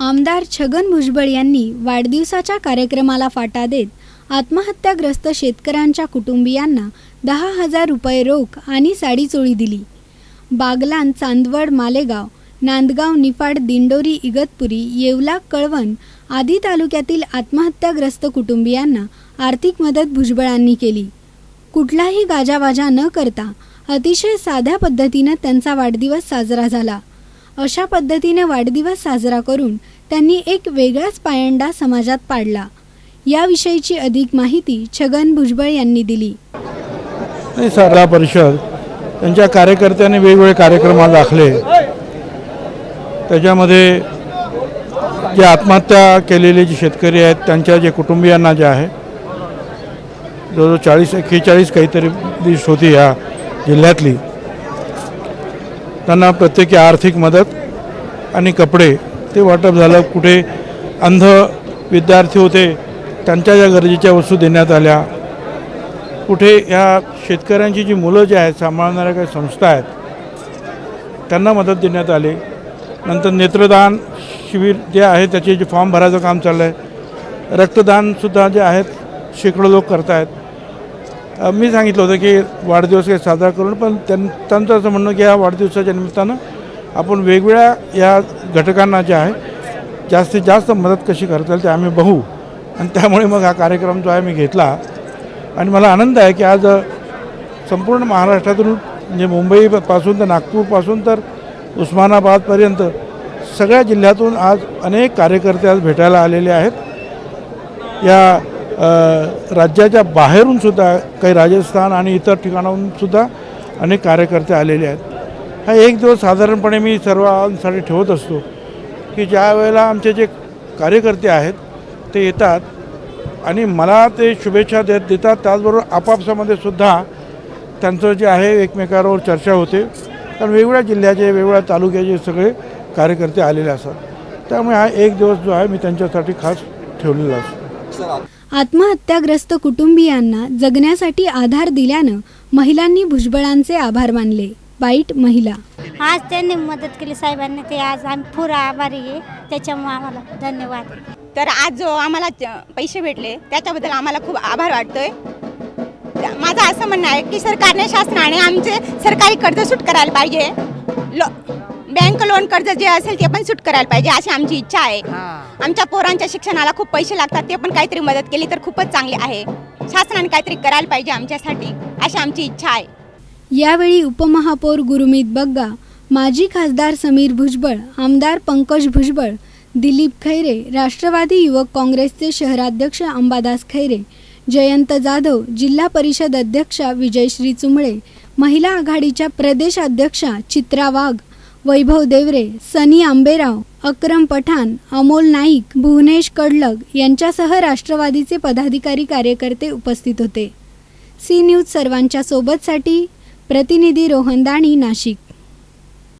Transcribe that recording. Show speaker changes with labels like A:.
A: आमदार छगन भुजबळ यांनी वाढदिवसाच्या कार्यक्रमाला फाटा देत आत्महत्याग्रस्त शेतकऱ्यांच्या कुटुंबियांना दहा हजार रुपये रोख आणि साडीचोळी दिली. बागलान चांदवड मालेगाव नांदगाव निफाड दिंडोरी इगतपुरी येवला कळवण आदी तालुक्यातील आत्महत्याग्रस्त कुटुंबियांना आर्थिक मदत भुजबळांनी केली. कुठलाही गाजावाजा न करता अतिशय साध्या पद्धतीनं त्यांचा वाढदिवस साजरा झाला. अशा पद्धतीने वाढदिवस साजरा करून त्यांनी एक वेगळाच पायंडा समाजात पाडला. याविषयीची अधिक माहिती छगन भुजबळ यांनी दिली.
B: सारा परिषद त्यांच्या कार्यकर्त्यांनी वेगवेगळे कार्यक्रम आज आखले. त्याच्यामध्ये जे आत्महत्या केलेले जे शेतकरी आहेत त्यांच्या जे कुटुंबियांना जे आहे जवळजवळ चाळीस एक्केचाळीस काहीतरी लिस्ट होती या जिल्ह्यातली. त्यांना प्रत्येकी आर्थिक मदत आणि कपडे ते वाटप झालं. कुठे अंध विद्यार्थी होते त्यांच्या ज्या गरजेच्या वस्तू देण्यात आल्या. कुठे या शेतकऱ्यांची जी मुलं जी आहेत सांभाळणाऱ्या काही संस्था आहेत त्यांना मदत देण्यात आली. नंतर नेत्रदान शिबिर जे आहे त्याचे जे फॉर्म भरायचं काम चाललं आहे रक्तदानसुद्धा जे आहेत शेकडो लोक करत आहेत मी सांगितलं होतं की वाढदिवस काही साजरा करून पण त्यां त्यांचं असं म्हणणं की या वाढदिवसाच्या निमित्तानं आपण वेगवेगळ्या या घटकांना जे आहे जास्तीत जास्त मदत कशी करता येईल ते आम्ही बघू. आणि त्यामुळे मग हा कार्यक्रम जो आहे मी घेतला. आणि मला आनंद आहे की आज संपूर्ण महाराष्ट्रातून म्हणजे मुंबईपासून तर नागपूरपासून तर उस्मानाबादपर्यंत सगळ्या जिल्ह्यातून आज अनेक कार्यकर्ते आज भेटायला आलेले आहेत. या राज्याच्या बाहेरून सुद्धा काही राजस्थान आणि इतर ठिकाणाहून सुद्धा अनेक कार्यकर्ते आलेले आहेत. हा एक दिवस साधारणपणे मी सर्वांसाठी ठेवत असतो की ज्या वेळेला आमचे जे कार्यकर्ते आहेत ते येतात आणि मला ते शुभेच्छा देत देतात. त्याचबरोबर आपापसामध्ये सुद्धा त्यांचं जे आहे एकमेकांवर चर्चा होते. कारण वेगवेगळ्या जिल्ह्याचे वेगवेगळ्या तालुक्याचे सगळे कार्यकर्ते आलेले असतात. त्यामुळे हा एक दिवस जो आहे मी त्यांच्यासाठी खास ठेवलेला असतो.
A: आत्महत्याग्रस्त कुटुंबियांना जगण्यासाठी आधार दिल्यानं महिलांनी भुजबळांचे आभार मानले. बाईट महिला.
C: आज त्यांनी मदत केली साहेबांनी. ते आज आम्ही पुरा आभारी आहे. त्याच्यामुळे आम्हाला धन्यवाद.
D: तर आज जो आम्हाला पैसे भेटले. त्याच्याबद्दल आम्हाला खूप आभार वाटतोय. त्या- माझं असं म्हणणं आहे की सरकारने शासनाने आमचे सरकारी कर्ज सूट करायला पाहिजे. लो बँक लोन कर्ज जे असेल ते पण सूट करायला पाहिजे अशी आमची इच्छा आहे. आमच्या पोरांच्या शिक्षणाला खूप पैसे लागतात ते पण काहीतरी मदत केली तर खूपच चांगली आहे. शासनाने काहीतरी करायला पाहिजे आमच्यासाठी अशी आमची इच्छा आहे.
A: यावेळी उपमहापौर गुरुमीत बग्गा माजी खासदार समीर भुजबळ आमदार पंकज भुजबळ दिलीप खैरे राष्ट्रवादी युवक काँग्रेसचे शहराध्यक्ष अंबादास खैरे जयंत जाधव जिल्हा परिषद अध्यक्षा विजयश्री चुंबळे महिला आघाडीच्या प्रदेश अध्यक्षा चित्रा वाघ वैभव देवरे सनी आंबेराव अक्रम पठाण अमोल नाईक भुवनेश कडलग यांच्यासह राष्ट्रवादीचे पदाधिकारी कार्यकर्ते उपस्थित होते. सी न्यूज सर्वांच्या सोबतसाठी प्रतिनिधी रोहन दाणी नाशिक.